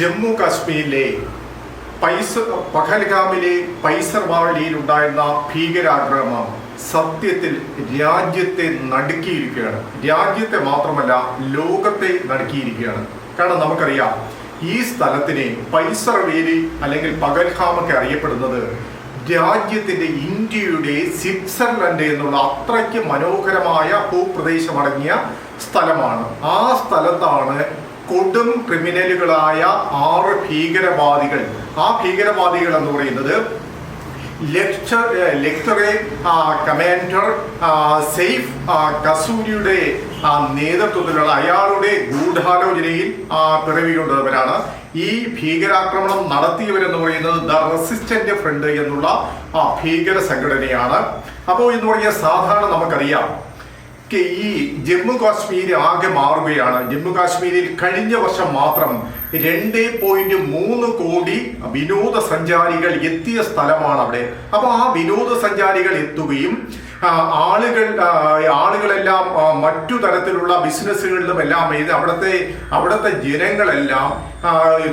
ജമ്മു കാശ്മീരിലെ പൈസ പഹൽഗാമിലെ പൈസർവാളിയിൽ ഉണ്ടായിരുന്ന ഭീകരാക്രമണം സത്യത്തിൽ രാജ്യത്തെ നടുക്കിയിരിക്കുകയാണ്. രാജ്യത്തെ മാത്രമല്ല ലോകത്തെ നടുക്കിയിരിക്കുകയാണ്. കാരണം നമുക്കറിയാം ഈ സ്ഥലത്തിനെ പൈസർ വേലി അല്ലെങ്കിൽ പകൽഹാമൊക്കെ അറിയപ്പെടുന്നത് രാജ്യത്തിന്റെ ഇന്ത്യയുടെ സ്വിറ്റ്സർലൻഡ് എന്നുള്ള അത്രയ്ക്ക് മനോഹരമായ ഭൂപ്രദേശമടങ്ങിയ സ്ഥലമാണ്. ആ കൊടും ക്രിമിനലുകളായ ആറ് ഭീകരവാദികൾ. ആ ഭീകരവാദികൾ എന്ന് പറയുന്നത് ലെക്ചർ ലെക്ചറെ കമാൻഡർ സെയ്ഫ് കസൂരിയുടെ നേതൃത്വത്തിലുള്ള അയാളുടെ ഗൂഢാലോചനയിൽ ആ, പിറവികൊണ്ടവരാണ് ഈ ഭീകരാക്രമണം നടത്തിയവരെന്ന് പറയുന്നത് ദ റെസിസ്റ്റന്റ് ഫ്രണ്ട് എന്നുള്ള ഭീകര സംഘടനയാണ്. അപ്പോൾ എന്ന് പറഞ്ഞാൽ സാധാരണ നമുക്കറിയാം ഈ ജമ്മു കാശ്മീർ ആകെ മാറുകയാണ്. ജമ്മു കാശ്മീരിൽ കഴിഞ്ഞ വർഷം മാത്രം രണ്ട് പോയിന്റ് മൂന്ന് കോടി വിനോദസഞ്ചാരികൾ എത്തിയ സ്ഥലമാണ് അവിടെ. അപ്പൊ ആ വിനോദസഞ്ചാരികൾ എത്തുകയും ആളുകൾ ആളുകളെല്ലാം മറ്റു തരത്തിലുള്ള ബിസിനസ്സുകളിലും എല്ലാം ഇത് അവിടുത്തെ അവിടുത്തെ ജനങ്ങളെല്ലാം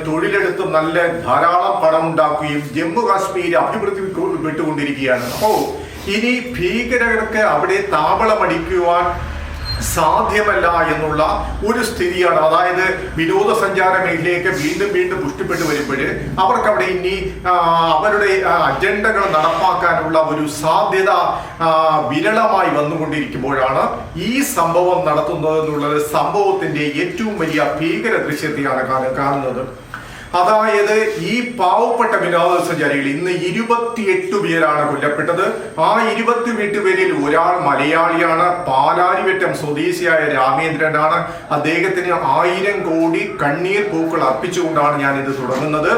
തൊഴിലെടുത്ത് നല്ല ധാരാളം പണം ഉണ്ടാക്കുകയും ജമ്മു കാശ്മീർ അഭിവൃദ്ധി വിട്ടുകൊണ്ടിരിക്കുകയാണ് അപ്പോ ഇനി ഭീകരർക്ക് അവിടെ താവളമടിക്കുവാൻ സാധ്യമല്ല എന്നുള്ള ഒരു സ്ഥിതിയാണ്. അതായത് വിനോദസഞ്ചാര മേഖലയൊക്കെ വീണ്ടും വീണ്ടും പുഷ്ടിപ്പെട്ടു വരുമ്പോൾ അവർക്ക് അവിടെ ഇനി അവരുടെ അജണ്ടകൾ നടപ്പാക്കാനുള്ള ഒരു സാധ്യത വിരളമായി വന്നുകൊണ്ടിരിക്കുമ്പോഴാണ് ഈ സംഭവം നടത്തുന്നത് എന്നുള്ളത് സംഭവത്തിന്റെ ഏറ്റവും വലിയ ഭീകര ദൃശ്യത്തെയാണ് കാണ- കാണുന്നത്. അതായത് ഈ പാവപ്പെട്ട വിനോദസഞ്ചാരികൾ ഇന്ന് ഇരുപത്തിയെട്ട് പേരാണ് കൊല്ലപ്പെട്ടത്. ആ ഇരുപത്തിയെട്ട് പേരിൽ ഒരാൾ മലയാളിയാണ്. പാലാരിവറ്റം സ്വദേശിയായ രാമേന്ദ്രനാണ്. അദ്ദേഹത്തിന് ആയിരം കോടി കണ്ണീർ പൂക്കൾ അർപ്പിച്ചുകൊണ്ടാണ് ഞാൻ ഇത് തുടങ്ങുന്നത്.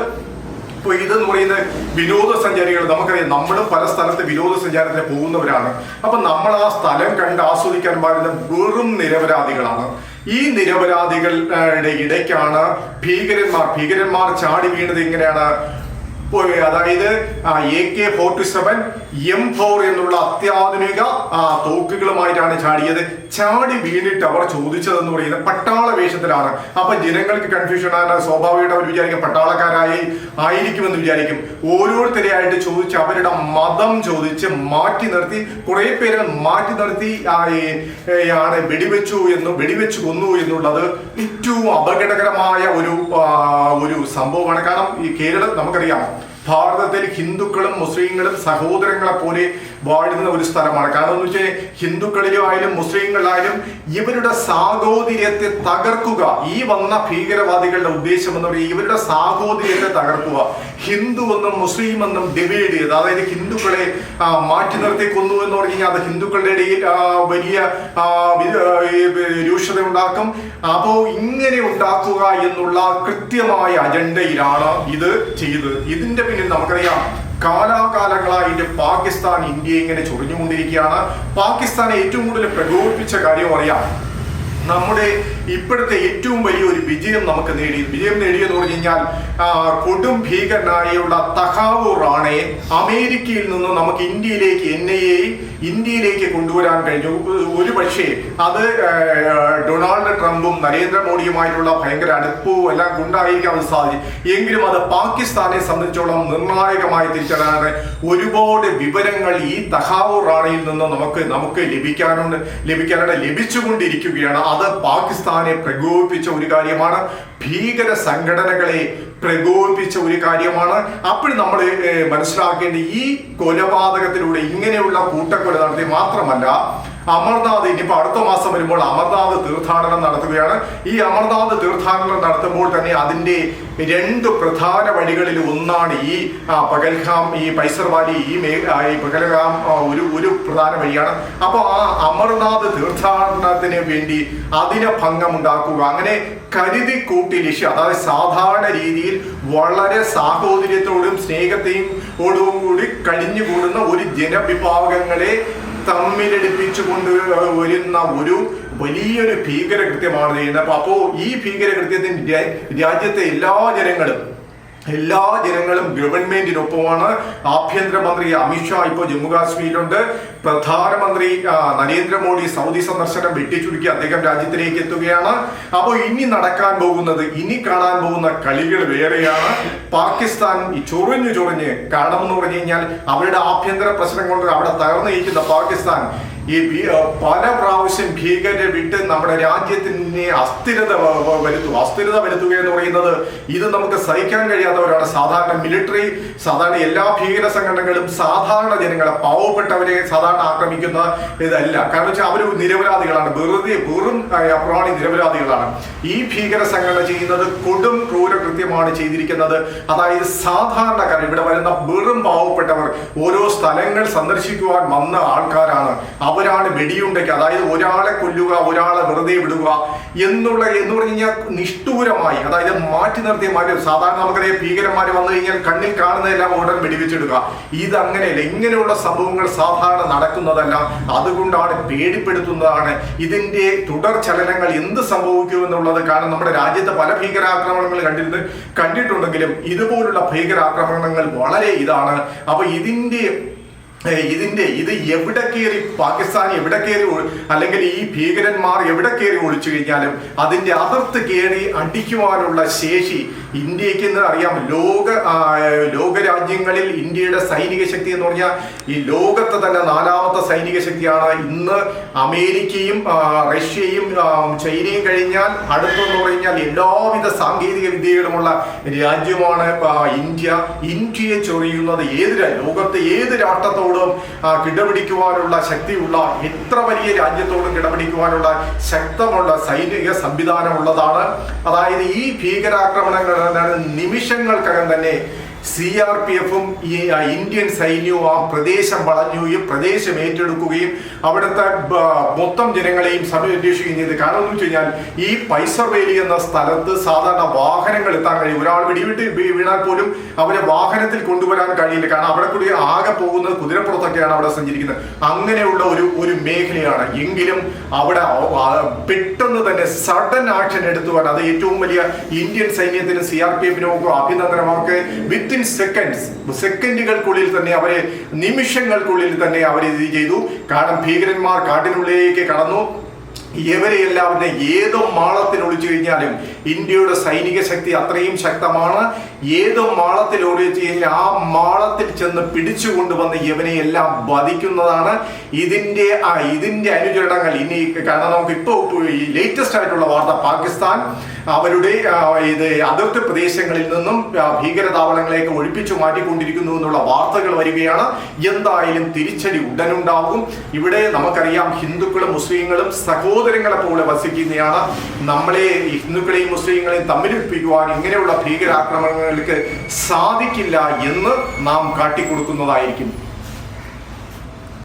ഇപ്പൊ ഇതെന്ന് പറയുന്നത് വിനോദസഞ്ചാരികൾ നമുക്കറിയാം നമ്മൾ പല സ്ഥലത്ത് വിനോദസഞ്ചാരത്തിന് പോകുന്നവരാണ്. അപ്പൊ നമ്മൾ ആ സ്ഥലം കണ്ട് ആസ്വദിക്കാൻ പാടുന്ന വെറും നിരപരാധികളാണ്. ഈ നിരപരാധികളുടെ ഇടയ്ക്കാണ് ഭീകരന്മാർ ഭീകരന്മാർ ചാടി വീണത് എങ്ങനെയാണ്? അതായത് A K forty seven M four എന്നുള്ള അത്യാധുനിക തോക്കുകളുമായിട്ടാണ് ചാടിയത്. ചാടി വീണിട്ട് അവർ ചോദിച്ചതെന്ന് പറയുന്നത് പട്ടാള വേഷത്തിലാണ്. അപ്പൊ ജനങ്ങൾക്ക് കൺഫ്യൂഷൻ ആണ്. സ്വാഭാവികമായിട്ട് അവർ വിചാരിക്കും പട്ടാളക്കാരായി ആയിരിക്കുമെന്ന് വിചാരിക്കും. ഓരോരുത്തരെയായിട്ട് ചോദിച്ച് അവരുടെ മതം ചോദിച്ച് മാറ്റി നിർത്തി കുറെ പേരെ മാറ്റി നിർത്തി ആണ് വെടിവെച്ചു എന്ന് വെടിവെച്ചു കൊന്നു എന്നുള്ളത് ഏറ്റവും അപകടകരമായ ഒരു ഒരു സംഭവമാണ്. കാരണം ഈ കേരളം നമുക്കറിയാം ഭാരതത്തിൽ ഹിന്ദുക്കളും മുസ്ലിങ്ങളും സഹോദരങ്ങളെ പോലെ വാഴുന്ന ഒരു സ്ഥലമാണ്. കാരണം എന്ന് വെച്ചാൽ ഹിന്ദുക്കളിലും ആയാലും മുസ്ലിങ്ങളിലായാലും ഇവരുടെ സാഹോദര്യത്തെ തകർക്കുക ഈ വന്ന ഭീകരവാദികളുടെ ഉദ്ദേശം എന്ന് പറയുന്നത് ഇവരുടെ സാഹോദര്യത്തെ തകർക്കുക. ഹിന്ദു എന്നും മുസ്ലിം എന്നും ഡിവൈഡ് ചെയ്ത് അതായത് ഹിന്ദുക്കളെ മാറ്റി നിർത്തി കൊന്നു എന്ന് പറഞ്ഞു അത് ഹിന്ദുക്കളുടെ ഇടയിൽ വലിയ രൂക്ഷത ഉണ്ടാക്കും. അപ്പോ ഇങ്ങനെ ഉണ്ടാക്കുക എന്നുള്ള കൃത്യമായ അജണ്ടയിലാണ് ഇത് ചെയ്തത്. ഇതിന്റെ പിന്നിൽ നമുക്കറിയാം കാലാകാലങ്ങളായിട്ട് പാകിസ്ഥാൻ ഇന്ത്യയെ ഇങ്ങനെ ചൊറിഞ്ഞുകൊണ്ടിരിക്കുകയാണ്. പാകിസ്ഥാനെ ഏറ്റവും കൂടുതൽ പ്രകോപിപ്പിച്ച കാര്യം അറിയാം. നമ്മുടെ ഇപ്പോഴത്തെ ഏറ്റവും വലിയ ഒരു വിജയം നമുക്ക് നേടി. വിജയം നേടിയെന്ന് പറഞ്ഞു കഴിഞ്ഞാൽ കൊടും ഭീകരനായുള്ള തഹാവൂർ റാണയെ അമേരിക്കയിൽ നിന്ന് നമുക്ക് ഇന്ത്യയിലേക്ക് എൻ ഐ എ ഇന്ത്യയിലേക്ക് കൊണ്ടുവരാൻ കഴിഞ്ഞു. ഒരു പക്ഷേ അത് ഡൊണാൾഡ് ട്രംപും നരേന്ദ്രമോദിയുമായിട്ടുള്ള ഭയങ്കര അടുപ്പവും എല്ലാം കൊണ്ടായിരിക്കാം സാധിക്കും എങ്കിലും അത് പാകിസ്ഥാനെ സംബന്ധിച്ചോളം നിർണായകമായി തിരിച്ചറിയാൻ ഒരുപാട് വിവരങ്ങൾ ഈ തഹാവൂർ റാണയിൽ നിന്ന് നമുക്ക് നമുക്ക് ലഭിക്കാനുണ്ട് ലഭിക്കാനുണ്ട് ലഭിച്ചുകൊണ്ടിരിക്കുകയാണ്. അത് പാകിസ്ഥാനെ പ്രകോപിപ്പിച്ച ഒരു കാര്യമാണ്. ഭീകര സംഘടനകളെ പ്രകോപിപ്പിച്ച ഒരു കാര്യമാണ്. അപ്പോൾ നമ്മൾ മനസ്സിലാക്കേണ്ട ഈ കൊലപാതകത്തിലൂടെ ഇങ്ങനെയുള്ള കൂട്ടക്കൊല നടത്തി മാത്രമല്ല അമർനാഥ് ഇനിയിപ്പോൾ അടുത്ത മാസം വരുമ്പോൾ അമർനാഥ് തീർത്ഥാടനം നടത്തുകയാണ്. ഈ അമർനാഥ് തീർത്ഥാടനം നടത്തുമ്പോൾ തന്നെ അതിന്റെ രണ്ട് പ്രധാന വഴികളിൽ ഒന്നാണ് ഈ പകൽഖാം ഈ പൈസർവാലി ഈ മേ ഈ പകൽഖാം ഒരു ഒരു പ്രധാന വഴിയാണ്. അപ്പോൾ ആ അമർനാഥ് തീർത്ഥാടനത്തിന് വേണ്ടി അതിന് ഭംഗമുണ്ടാക്കുക. അങ്ങനെ കരുതി കൂട്ടി ലക്ഷ്യം അതായത് സാധാരണ രീതിയിൽ വളരെ സാഹോദര്യത്തോടും സ്നേഹത്തെയും ഓടും കൂടി കഴിഞ്ഞുകൂടുന്ന ഒരു ജനവിഭാഗങ്ങളെ തമ്മിലടിപ്പിച്ചു കൊണ്ട് വരുന്ന ഒരു വലിയൊരു ഭീകരകൃത്യമാണ് ചെയ്യുന്നത്. അപ്പോൾ അപ്പോ ഈ ഭീകരകൃത്യത്തിന് രാജ്യത്തെ എല്ലാ ജനങ്ങളും എല്ലാ ജനങ്ങളും ഗവൺമെന്റിനൊപ്പമാണ്. ആഭ്യന്തരമന്ത്രി അമിത്ഷാ ഇപ്പോൾ ജമ്മു കാശ്മീരിലുണ്ട് പ്രധാനമന്ത്രി നരേന്ദ്രമോദി സൗദി സന്ദർശനം വെട്ടിച്ചുരുക്കി അദ്ദേഹം രാജ്യത്തിലേക്ക് എത്തുകയാണ്. അപ്പോൾ ഇനി നടക്കാൻ പോകുന്നത് ഇനി കാണാൻ പോകുന്ന കളികൾ വേറെയാണ്. പാകിസ്ഥാൻ ചൊറിഞ്ഞു ചൊറിഞ്ഞ് കാരണം പറഞ്ഞു കഴിഞ്ഞാൽ അവരുടെ ആഭ്യന്തര പ്രശ്നം കൊണ്ട് അവിടെ തകർന്നിരിക്കുന്ന പാകിസ്ഥാൻ ഈ പല പ്രാവശ്യം ഭീകരരെ വിട്ട് നമ്മുടെ രാജ്യത്തിന് അസ്ഥിരത വരുത്തുക. അസ്ഥിരത വരുത്തുക എന്ന് പറയുന്നത് ഇത് നമുക്ക് സഹിക്കാൻ കഴിയാത്തവരാണ്. സാധാരണ മിലിറ്ററി സാധാരണ എല്ലാ ഭീകര സംഘടനകളും സാധാരണ ജനങ്ങളെ പാവപ്പെട്ടവരെ സാധാരണ ആക്രമിക്കുന്ന ഇതല്ല. കാരണം വെച്ചാൽ അവർ നിരപരാധികളാണ്. വെറുതെ വെറും പ്രാണി നിരപരാധികളാണ്. ഈ ഭീകര സംഘടന ചെയ്യുന്നത് കൊടും ക്രൂരകൃത്യമാണ് ചെയ്തിരിക്കുന്നത്. അതായത് സാധാരണക്കാർ ഇവിടെ വരുന്ന വെറും പാവപ്പെട്ടവർ ഓരോ സ്ഥലങ്ങൾ സന്ദർശിക്കുവാൻ വന്ന ആൾക്കാരാണ്. അവരാണ് വെടിയുണ്ടയ്ക്ക്. അതായത് ഒരാളെ കൊല്ലുക ഒരാളെ വെറുതെ വിടുക എന്നുള്ള എന്ന് പറഞ്ഞു കഴിഞ്ഞാൽ നിഷ്ഠൂരമായി അതായത് മാറ്റി നിർത്തിയ മാറ്റി സാധാരണ നമുക്കറിയാം ഭീകരന്മാർ വന്നു കഴിഞ്ഞാൽ കണ്ണിൽ കാണുന്നതെല്ലാം ഉടൻ വെടിവെച്ചിടുക. ഇത് അങ്ങനെയല്ല ഇങ്ങനെയുള്ള സംഭവങ്ങൾ സാധാരണ നടക്കുന്നതല്ല. അതുകൊണ്ടാണ് പേടിപ്പെടുത്തുന്നതാണ്. ഇതിന്റെ തുടർ ചലനങ്ങൾ എന്ത് സംഭവിക്കുമെന്നുള്ളത് കാരണം നമ്മുടെ രാജ്യത്തെ പല ഭീകരാക്രമണങ്ങൾ കണ്ടിരുന്ന് കണ്ടിട്ടുണ്ടെങ്കിലും ഇതുപോലുള്ള ഭീകരാക്രമണങ്ങൾ വളരെ ഇതാണ്. അപ്പൊ ഇതിന്റെ ഇതിന്റെ ഇത് എവിടെ കയറി പാകിസ്ഥാൻ എവിടെ കയറി അല്ലെങ്കിൽ ഈ ഭീകരന്മാർ എവിടെ കയറി ഒളിച്ചു കഴിഞ്ഞാലും അതിന്റെ അതിർത്ത് കയറി അടിക്കുവാനുള്ള ശേഷി ഇന്ത്യയ്ക്ക് എന്ന് അറിയാം. ലോക ലോകരാജ്യങ്ങളിൽ ലോക രാജ്യങ്ങളിൽ ഇന്ത്യയുടെ സൈനിക ശക്തി എന്ന് പറഞ്ഞാൽ ഈ ലോകത്തെ തന്നെ നാലാമത്തെ സൈനിക ശക്തിയാണ്. ഇന്ന് അമേരിക്കയും റഷ്യയും ചൈനയും കഴിഞ്ഞാൽ അടുത്തെന്ന് പറഞ്ഞാൽ എല്ലാവിധ സാങ്കേതിക വിദ്യകളുമുള്ള രാജ്യമാണ് ഇന്ത്യ. ഇന്ത്യയെ ചൊറിയുന്നത് ഏത് ലോകത്തെ ഏത് രാഷ്ട്രത്തോടും ആ, കിടപിടിക്കുവാനുള്ള ശക്തിയുള്ള എത്ര വലിയ രാജ്യത്തോടും കിടപിടിക്കുവാനുള്ള ശക്തമുള്ള സൈനിക സംവിധാനമുള്ളതാണ് അതായത് ഈ ഭീകരാക്രമണങ്ങൾ നിമിഷങ്ങൾക്കകം തന്നെ സി ആർ പി എഫും ഈ ഇന്ത്യൻ സൈന്യവും ആ പ്രദേശം വളഞ്ഞു ഈ പ്രദേശം ഏറ്റെടുക്കുകയും അവിടുത്തെ മൊത്തം ജനങ്ങളെയും സംരക്ഷിക്കുകയും ചെയ്ത് കാരണം എന്ന് വെച്ച് കഴിഞ്ഞാൽ ഈ പൈസർ വേലി എന്ന സ്ഥലത്ത് സാധാരണ വാഹനങ്ങൾ എത്താൻ കഴിയും. ഒരാൾ വെടിവിട്ട് വീണാൽ പോലും അവരെ വാഹനത്തിൽ കൊണ്ടുവരാൻ കഴിയില്ല. കാരണം അവിടെ കൂടി ആകെ പോകുന്നത് കുതിരപ്പുറത്തൊക്കെയാണ് അവിടെ സഞ്ചരിക്കുന്നത്. അങ്ങനെയുള്ള ഒരു ഒരു മേഖലയാണ്. എങ്കിലും അവിടെ പെട്ടെന്ന് തന്നെ സഡൻ ആക്ഷൻ എടുത്തു അത് ഏറ്റവും വലിയ ഇന്ത്യൻ സൈന്യത്തിനും സി ആർ പി എഫിനും ഒക്കെ അഭിനന്ദനമൊക്കെ. വിത്തിൻ സെക്കൻഡ്സ് സെക്കൻഡുകൾക്കുള്ളിൽ തന്നെ അവരെ നിമിഷങ്ങൾക്കുള്ളിൽ തന്നെ അവർ ഇത് ചെയ്തു. കാരണം ഭീകരന്മാർ കാട്ടിനുള്ളിലേക്ക് കടന്നു. ഇവരെയെല്ലാം ഏതോ മാളത്തിൽ ഒളിച്ചു കഴിഞ്ഞാലും ഇന്ത്യയുടെ സൈനിക ശക്തി അത്രയും ശക്തമാണ്. ഏത് മാളത്തിൽ കഴിഞ്ഞാൽ ആ മാളത്തിൽ ചെന്ന് പിടിച്ചു കൊണ്ടുവന്ന് ഇവനെ എല്ലാം വധിക്കുന്നതാണ് ഇതിന്റെ ആ ഇതിന്റെ അനുചരണങ്ങൾ. ഇനി കാരണം നമുക്ക് ഇപ്പോൾ ലേറ്റസ്റ്റ് ആയിട്ടുള്ള വാർത്ത പാകിസ്ഥാൻ അവരുടെ ഇത് അതിർത്തി പ്രദേശങ്ങളിൽ നിന്നും ഭീകരതാവളങ്ങളെയൊക്കെ ഒഴിപ്പിച്ചു മാറ്റിക്കൊണ്ടിരിക്കുന്നു എന്നുള്ള വാർത്തകൾ വരികയാണ്. എന്തായാലും തിരിച്ചടി ഉടനുണ്ടാവും ഇവിടെ നമുക്കറിയാം ഹിന്ദുക്കളും മുസ്ലിങ്ങളും സഹോദരങ്ങളെ പോലെ വസിക്കുന്നതാണ്. നമ്മളെ ഹിന്ദുക്കളെയും മുസ്ലിങ്ങളെയും തമ്മിലിപ്പിക്കുവാൻ ഇങ്ങനെയുള്ള ഭീകരാക്രമണങ്ങൾക്ക് സാധിക്കില്ല എന്ന് നാം കാട്ടിക്കൊടുക്കുന്നതായിരിക്കും.